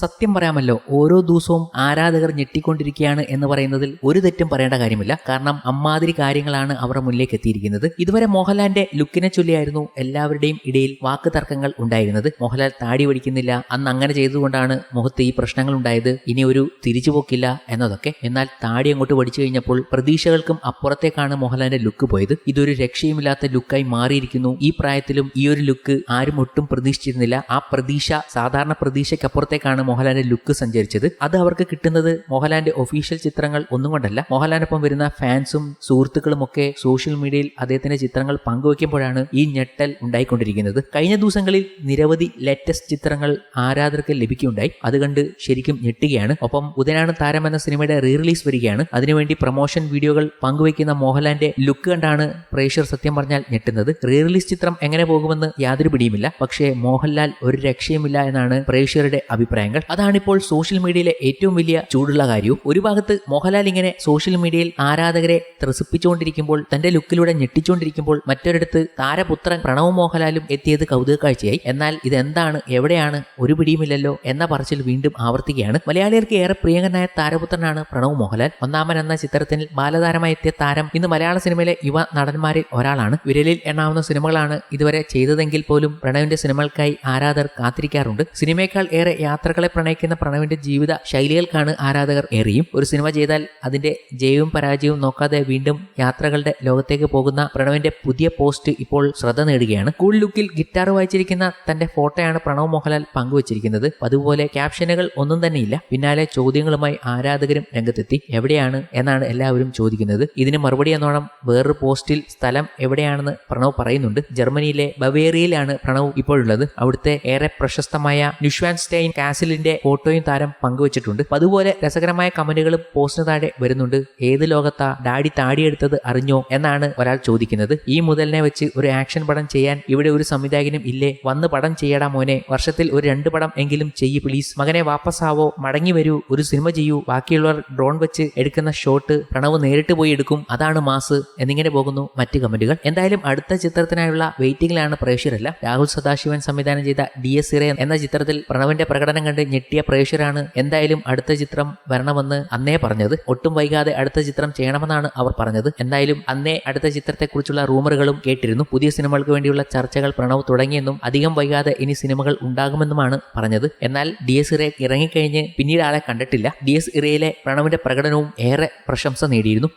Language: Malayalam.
സത്യം പറയാമല്ലോ ഓരോ ദിവസവും ആരാധകർ ഞെട്ടിക്കൊണ്ടിരിക്കുകയാണ് എന്ന് പറയുന്നതിൽ ഒരു തെറ്റും പറയേണ്ട കാര്യമില്ല. കാരണം അമ്മാതിരി കാര്യങ്ങളാണ് അവരുടെ മുന്നിലേക്ക് എത്തിയിരിക്കുന്നത്. ഇതുവരെ മോഹൻലാലിന്റെ ലുക്കിനെ ചൊല്ലിയായിരുന്നു എല്ലാവരുടെയും ഇടയിൽ വാക്ക് തർക്കങ്ങൾ ഉണ്ടായിരുന്നത്. മോഹൻലാൽ താടി പഠിക്കുന്നില്ല അന്ന് അങ്ങനെ ചെയ്തുകൊണ്ടാണ് മുഖത്ത് ഈ പ്രശ്നങ്ങൾ ഉണ്ടായത്. ഇനി ഒരു തിരിച്ചുപോക്കില്ല എന്നതൊക്കെ. എന്നാൽ താടി അങ്ങോട്ട് പഠിച്ചു കഴിഞ്ഞപ്പോൾ പ്രതീക്ഷകൾക്കും അപ്പുറത്തേക്കാണ് മോഹൻലാലിന്റെ ലുക്ക് പോയത്. ഇതൊരു രക്ഷയുമില്ലാത്ത ലുക്കായി മാറിയിരിക്കുന്നു. ഈ പ്രായത്തിലും ഈ ഒരു ലുക്ക് ആരും ഒട്ടും പ്രതീക്ഷിച്ചിരുന്നില്ല. ആ പ്രതീക്ഷ സാധാരണ പ്രതീക്ഷയ്ക്കപ്പുറത്തേക്കാണ് മോഹൻലാലിന്റെ ലുക്ക് സഞ്ചരിച്ചത്? അത് അവർക്ക് കിട്ടുന്നത് മോഹൻലാലിന്റെ ഒഫീഷ്യൽ ചിത്രങ്ങൾ ഒന്നും കൊണ്ടല്ല. മോഹൻലാലിനൊപ്പം വരുന്ന ഫാൻസും സുഹൃത്തുക്കളും ഒക്കെ സോഷ്യൽ മീഡിയയിൽ അദ്ദേഹത്തിന്റെ ചിത്രങ്ങൾ പങ്കുവയ്ക്കുമ്പോഴാണ് ഈ ഞെട്ടൽ ഉണ്ടായിക്കൊണ്ടിരിക്കുന്നത്. കഴിഞ്ഞ ദിവസങ്ങളിൽ നിരവധി ലേറ്റസ്റ്റ് ചിത്രങ്ങൾ ആരാധകർക്ക് ലഭിക്കുകയുണ്ടായി. അത് കണ്ട് ശരിക്കും ഞെട്ടുകയാണ്. ഒപ്പം ഉദയനാണ് താരം എന്ന സിനിമയുടെ റീ റിലീസ് വരികയാണ് അതിനുവേണ്ടി പ്രൊമോഷൻ വീഡിയോകൾ പങ്കുവയ്ക്കുന്ന മോഹൻലാലിന്റെ ലുക്ക് കണ്ടാണ് പ്രേക്ഷകർ സത്യം പറഞ്ഞാൽ ഞെട്ടുന്നത്. റീ റിലീസ് ചിത്രം എങ്ങനെ പോകുമെന്ന് യാതൊരു പിടിയുമില്ല. പക്ഷേ മോഹൻലാൽ ഒരു രക്ഷയുമില്ല എന്നാണ് പ്രേക്ഷകരുടെ അഭിപ്രായങ്ങൾ അതാണിപ്പോൾ സോഷ്യൽ മീഡിയയിലെ ഏറ്റവും വലിയ ചൂടുള്ള കാര്യവും. ഒരു ഭാഗത്ത് മോഹൻലാൽ ഇങ്ങനെ സോഷ്യൽ മീഡിയയിൽ ആരാധകരെ ത്രസിപ്പിച്ചുകൊണ്ടിരിക്കുമ്പോൾ തന്റെ ലുക്കിലൂടെ ഞെട്ടിച്ചുകൊണ്ടിരിക്കുമ്പോൾ മറ്റൊരിടത്ത് താരപുത്രൻ പ്രണവ് മോഹൻലാലും എത്തിയത് കൗതുക കാഴ്ചയായി എന്നാൽ ഇതെന്താണ്? എവിടെയാണ്? ഒരു പിടിയുമില്ലല്ലോ എന്ന പറച്ചിൽ വീണ്ടും ആവർത്തിക്കുകയാണ്. മലയാളികൾക്ക് ഏറെ പ്രിയങ്കരനായ താരപുത്രനാണ് പ്രണവ് മോഹൻലാൽ. ഒന്നാമൻ എന്ന ചിത്രത്തിൽ ബാലതാരമായി എത്തിയ താരം ഇന്ന് മലയാള സിനിമയിലെ യുവ നടന്മാരിൽ ഒരാളാണ്. വിരലിൽ എണ്ണാവുന്ന സിനിമകളാണ് ഇതുവരെ ചെയ്തതെങ്കിൽ പോലും പ്രണവിന്റെ സിനിമകൾക്കായി ആരാധകർ കാത്തിരിക്കാറുണ്ട്. സിനിമയേക്കാൾ ഏറെ യാത്രകളെ പ്രണയിക്കുന്ന പ്രണവിന്റെ ജീവിത ശൈലികൾക്കാണ് ആരാധകർ ഏറിയും. ഒരു സിനിമ ചെയ്താൽ അതിന്റെ ജയവും പരാജയവും നോക്കാതെ വീണ്ടും യാത്രകളുടെ ലോകത്തേക്ക് പോകുന്ന പ്രണവിന്റെ പുതിയ പോസ്റ്റ് ഇപ്പോൾ ശ്രദ്ധ നേടുകയാണ്. കൂൾ ലുക്കിൽ ഗിറ്റാർ വായിച്ചിരിക്കുന്ന തന്റെ ഫോട്ടോയാണ് പ്രണവ് മോഹൻലാൽ പങ്കുവച്ചിരിക്കുന്നത്. അതുപോലെ ക്യാപ്ഷനുകൾ ഒന്നും തന്നെയില്ല. പിന്നാലെ ചോദ്യങ്ങളുമായി ആരാധകരും രംഗത്തെത്തി. എവിടെയാണ് എന്നാണ് എല്ലാവരും ചോദിക്കുന്നത്. ഇതിന് മറുപടി എന്നോണം വേറൊരു പോസ്റ്റിൽ സ്ഥലം എവിടെയാണെന്ന് പ്രണവ് പറയുന്നുണ്ട്. ജർമ്മനിയിലെ ബവേറിയയിലാണ് പ്രണവ് ഇപ്പോഴുള്ളത്. അവിടുത്തെ ഏറെ പ്രശസ്തമായ ന്യൂഷ്വാൻസ്റ്റൈൻ കാസിലിന്റെ ഫോട്ടോയും താരം പങ്കുവച്ചിട്ടുണ്ട്. അതുപോലെ രസകരമായ കമന്റുകളും പോസ്റ്റിന് താഴെ വരുന്നുണ്ട്. ഏത് ലോകത്താ ഡാഡി താടിയെടുത്തത് അറിഞ്ഞോ എന്നാണ് ഒരാൾ ചോദിക്കുന്നത്. ഈ മുതലിനെ വെച്ച് ഒരു ആക്ഷൻ പടം ചെയ്യാൻ ഇവിടെ ഒരു സംവിധായകനും ഇല്ലേ? വന്ന് പടം ചെയ്യടാ മോനെ. വർഷത്തിൽ ഒരു രണ്ട് പടം എങ്കിലും ചെയ്യ് പ്ലീസ് മകനെ വാപ്പസാവോ മടങ്ങി വരൂ ഒരു സിനിമ ചെയ്യൂ. ബാക്കിയുള്ളവർ ഡ്രോൺ വെച്ച് എടുക്കുന്ന ഷോട്ട് പ്രണവ് നേരിട്ട് പോയി എടുക്കും. അതാണ് മാസ്. എന്നിങ്ങനെ പോകുന്നു മറ്റ് കമന്റുകൾ. എന്തായാലും അടുത്ത ചിത്രത്തിനായുള്ള വെയിറ്റിംഗിലാണ് പ്രേക്ഷകരല്ല. രാഹുൽ സദാശിവൻ സംവിധാനം ചെയ്ത ഡി എസ് ഇറേ എന്ന ചിത്രത്തിൽ പ്രണവിന്റെ പ്രകടനം കണ്ട് ഞെട്ടിയ പ്രേക്ഷകരാണ് എന്തായാലും അടുത്ത ചിത്രം വരണമെന്ന് അന്നേ പറഞ്ഞത്. ഒട്ടും വൈകാതെ അടുത്ത ചിത്രം ചെയ്യണമെന്നാണ് അവർ പറഞ്ഞത്. എന്തായാലും അന്നേ അടുത്ത ചിത്രത്തെക്കുറിച്ചുള്ള റൂമറുകളും കേട്ടിരുന്നു. പുതിയ സിനിമകൾക്ക് വേണ്ടിയുള്ള ചർച്ചകൾ പ്രണവ് തുടങ്ങിയെന്നും അധികം വൈകാതെ ഇനി സിനിമകൾ ഉണ്ടാകുമെന്നുമാണ് പറഞ്ഞത്. എന്നാൽ ഡി എസ് ഇറേ ഇറങ്ങിക്കഴിഞ്ഞ് പിന്നീട് ആളെ കണ്ടിട്ടില്ല. ഡി എസ് ഇറയിലെ പ്രണവിന്റെ പ്രകടനവും ഏറെ പ്രശംസ നേടിയിരുന്നു.